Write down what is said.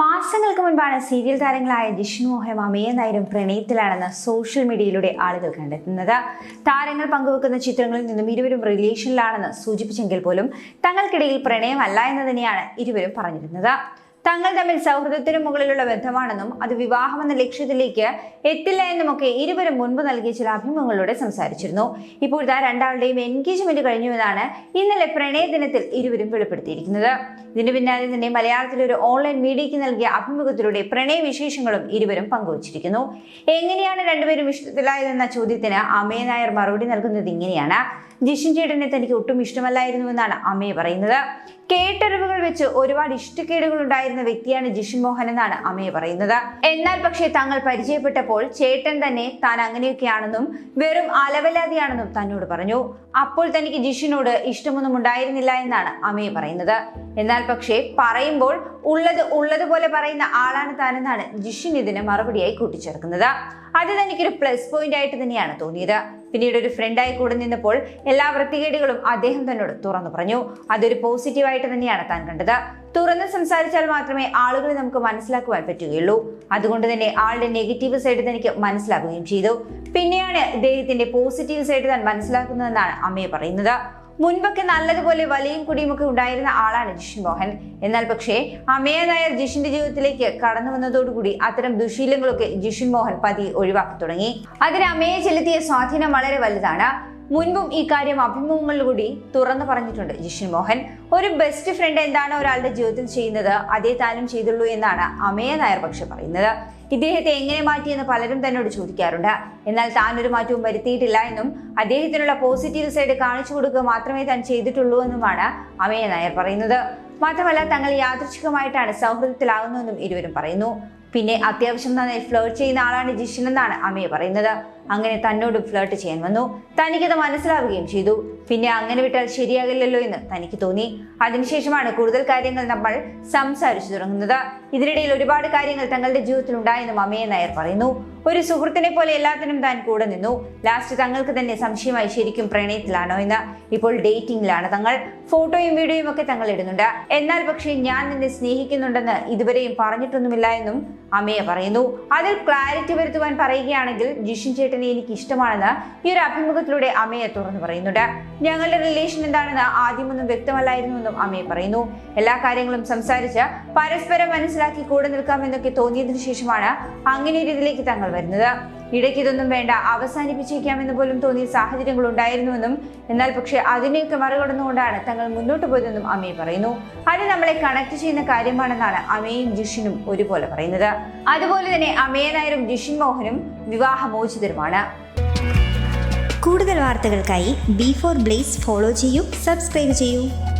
മാസങ്ങൾക്ക് മുൻപാണ് സീരിയൽ താരങ്ങളായ ജിഷ്ണു മോഹനും അമയ നായരും പ്രണയത്തിലാണെന്ന് സോഷ്യൽ മീഡിയയിലൂടെ ആളുകൾ കണ്ടെത്തുന്നത്. താരങ്ങൾ പങ്കുവെക്കുന്ന ചിത്രങ്ങളിൽ നിന്നും ഇരുവരും റിലേഷനിലാണെന്ന് സൂചിപ്പിച്ചെങ്കിൽ പോലും തങ്ങൾക്കിടയിൽ പ്രണയമല്ല എന്ന് തന്നെയാണ് ഇരുവരും പറഞ്ഞിരുന്നത്. തങ്ങൾ തമ്മിൽ സൗഹൃദത്തിനു മുകളിലുള്ള ബന്ധമാണെന്നും അത് വിവാഹമെന്ന ലക്ഷ്യത്തിലേക്ക് എത്തില്ല എന്നുമൊക്കെ ഇരുവരും മുൻപ് നൽകിയ ചില അഭിമുഖങ്ങളിലൂടെ സംസാരിച്ചിരുന്നു. ഇപ്പോൾ ഇതാ രണ്ടാളുടെയും എൻഗേജ്മെന്റ് കഴിഞ്ഞുവെന്നാണ് ഇന്നലെ പ്രണയ ദിനത്തിൽ ഇരുവരും വെളിപ്പെടുത്തിയിരിക്കുന്നത്. ഇതിന് പിന്നാലെ തന്നെ മലയാളത്തിലെ ഒരു ഓൺലൈൻ മീഡിയയ്ക്ക് നൽകിയ അഭിമുഖത്തിലൂടെ പ്രണയ വിശേഷങ്ങളും ഇരുവരും പങ്കുവച്ചിരിക്കുന്നു. എങ്ങനെയാണ് രണ്ടുപേരും ഇഷ്ടത്തിലായതെന്ന ചോദ്യത്തിന് അമയ നായർ മറുപടി നൽകുന്നത് ഇങ്ങനെയാണ്. ജിഷിൻ ചേട്ടനെ തനിക്ക് ഒട്ടും ഇഷ്ടമല്ലായിരുന്നുവെന്നാണ് അമ്മയെ പറയുന്നത്. കേട്ടറിവുകൾ വെച്ച് ഒരുപാട് ഇഷ്ടക്കേടുകൾ ഉണ്ടായിരുന്ന വ്യക്തിയാണ് ജിഷിൻ മോഹൻ എന്നാണ് അമ്മയെ പറയുന്നത്. എന്നാൽ പക്ഷേ തങ്ങൾ പരിചയപ്പെട്ടപ്പോൾ ചേട്ടൻ തന്നെ താൻ അങ്ങനെയൊക്കെയാണെന്നും വെറും അലവലാതിയാണെന്നും തന്നോട് പറഞ്ഞു. അപ്പോൾ തനിക്ക് ജിഷിനോട് ഇഷ്ടമൊന്നും ഉണ്ടായിരുന്നില്ല എന്നാണ് അമ്മയെ പറയുന്നത്. എന്നാൽ പക്ഷേ പറയുമ്പോൾ ഉള്ളത് ഉള്ളതുപോലെ പറയുന്ന ആളാണ് താനെന്നാണ് ജിഷിൻ ഇതിന് മറുപടിയായി കൂട്ടിച്ചേർക്കുന്നത്. അത് തനിക്കൊരു പ്ലസ് പോയിന്റ് ആയിട്ട് തന്നെയാണ് തോന്നിയത്. പിന്നീട് ഒരു ഫ്രണ്ടായി കൂടെ നിന്നപ്പോൾ എല്ലാ വൃത്തികേടുകളും അദ്ദേഹം തന്നോട് തുറന്നു പറഞ്ഞു. അതൊരു പോസിറ്റീവായിട്ട് തന്നെയാണ് താൻ കണ്ടത്. തുറന്ന് സംസാരിച്ചാൽ മാത്രമേ ആളുകളെ നമുക്ക് മനസ്സിലാക്കുവാൻ പറ്റുകയുള്ളൂ. അതുകൊണ്ട് തന്നെ ആളുടെ നെഗറ്റീവ് സൈഡ് തനിക്ക് മനസ്സിലാക്കുകയും ചെയ്തു. പിന്നെയാണ് ഇദ്ദേഹത്തിന്റെ പോസിറ്റീവ് സൈഡ് താൻ മനസ്സിലാക്കുന്നതെന്നാണ് അമ്മയെ പറയുന്നത്. മുൻപൊക്കെ നല്ലതുപോലെ വലിയും കുടിയും ഒക്കെ ഉണ്ടായിരുന്ന ആളാണ് ജിഷിൻ മോഹൻ. എന്നാൽ പക്ഷേ അമയ നായർ ജിഷിന്റെ ജീവിതത്തിലേക്ക് കടന്നു വന്നതോടുകൂടി അത്തരം ദുശീലങ്ങളൊക്കെ ജിഷിൻ മോഹൻ പതി ഒഴിവാക്കി തുടങ്ങി. അതിന് അമയെ ചെലുത്തിയ സ്വാധീനം വളരെ വലുതാണ്. മുൻപും ഈ കാര്യം അഭിമുഖങ്ങളിലൂടെ തുറന്നു പറഞ്ഞിട്ടുണ്ട് ജിഷിൻ മോഹൻ. ഒരു ബെസ്റ്റ് ഫ്രണ്ട് എന്താണ് ഒരാളുടെ ജീവിതത്തിൽ ചെയ്യുന്നത്? അതേ താനും ചെയ്തുള്ളൂ എന്നാണ് അമയ നായർ പക്ഷെ പറയുന്നത്. ഇദ്ദേഹത്തെ എങ്ങനെ മാറ്റിയെന്ന് പലരും തന്നോട് ചോദിക്കാറുണ്ട്. എന്നാൽ താൻ ഒരു മാറ്റവും വരുത്തിയിട്ടില്ല എന്നും അദ്ദേഹത്തിനുള്ള പോസിറ്റീവ് സൈഡ് കാണിച്ചു കൊടുക്കുക മാത്രമേ താൻ ചെയ്തിട്ടുള്ളൂ എന്നുമാണ് അമയ നായർ പറയുന്നത്. മാത്രമല്ല തങ്ങൾ യാദൃച്ഛികമായിട്ടാണ് സൗഹൃദത്തിലാകുന്നതെന്നും ഇരുവരും പറയുന്നു. പിന്നെ അത്യാവശ്യം തന്നെ ഫ്ലേർട്ട് ചെയ്യുന്ന ആളാണ് ജിഷൻ എന്നാണ് അമ്മയെ പറയുന്നത്. അങ്ങനെ തന്നോട് ഫ്ലേർട്ട് ചെയ്യാൻ വന്നു. തനിക്കത് മനസ്സിലാവുകയും ചെയ്തു. പിന്നെ അങ്ങനെ വിട്ടാൽ ശരിയാകില്ലല്ലോ എന്ന് തനിക്ക് തോന്നി. അതിനുശേഷമാണ് കൂടുതൽ കാര്യങ്ങൾ നമ്മൾ സംസാരിച്ചു തുടങ്ങുന്നത്. ഇതിനിടയിൽ ഒരുപാട് കാര്യങ്ങൾ തങ്ങളുടെ ജീവിതത്തിൽ ഉണ്ടായെന്നും അമ്മയെ നായർ പറയുന്നു. ഒരു സുഹൃത്തിനെ പോലെ എല്ലാത്തിനും താൻ കൂടെ നിന്നു. ലാസ്റ്റ് തങ്ങൾക്ക് തന്നെ സംശയമായി ശരിക്കും പ്രണയത്തിലാണോ എന്ന്. ഇപ്പോൾ ഡേറ്റിംഗിലാണ് തങ്ങൾ. ഫോട്ടോയും വീഡിയോയും ഒക്കെ തങ്ങൾ ഇടുന്നുണ്ട്. എന്നാൽ പക്ഷേ ഞാൻ നിന്നെ സ്നേഹിക്കുന്നുണ്ടെന്ന് ഇതുവരെയും പറഞ്ഞിട്ടൊന്നുമില്ല എന്നും അമയ പറയുന്നു. അതിൽ ക്ലാരിറ്റി വരുത്തുവാൻ പറയുകയാണെങ്കിൽ ജിഷിൻ ചേട്ടനെ എനിക്ക് ഇഷ്ടമാണെന്ന് ഈ ഒരു അഭിമുഖത്തിലൂടെ അമ്മയെ തുറന്നു പറയുന്നുണ്ട്. ഞങ്ങളുടെ റിലേഷൻ എന്താണെന്ന് ആദ്യമൊന്നും വ്യക്തമല്ലായിരുന്നുവെന്നും അമ്മയെ പറയുന്നു. എല്ലാ കാര്യങ്ങളും സംസാരിച്ച് പരസ്പരം മനസ്സിലാക്കി കൂടെ നിൽക്കാമെന്നൊക്കെ തോന്നിയതിനു ശേഷമാണ് അങ്ങനെ ഒരു ഇതിലേക്ക് തങ്ങൾ വരുന്നത്. ഇടയ്ക്ക് ഇതൊന്നും വേണ്ട അവസാനിപ്പിച്ചേക്കാമെന്ന് പോലും തോന്നിയ സാഹചര്യങ്ങൾ ഉണ്ടായിരുന്നുവെന്നും എന്നാൽ പക്ഷേ അതിനെയൊക്കെ മറികടന്നുകൊണ്ടാണ് തങ്ങൾ മുന്നോട്ട് പോയതെന്നും അമി പറയുന്നു. അത് നമ്മളെ കണക്ട് ചെയ്യുന്ന കാര്യമാണെന്നാണ് അമയും ജിഷിനും ഒരുപോലെ പറയുന്നത്. അതുപോലെ തന്നെ അമയ നായരും ജിഷിൻ മോഹനും വിവാഹമോചിതരുമാണ്. കൂടുതൽ വാർത്തകൾക്കായി ബി ഫോർ ബ്ലേസ് ഫോളോ ചെയ്യൂ സബ്സ്ക്രൈബ് ചെയ്യൂ.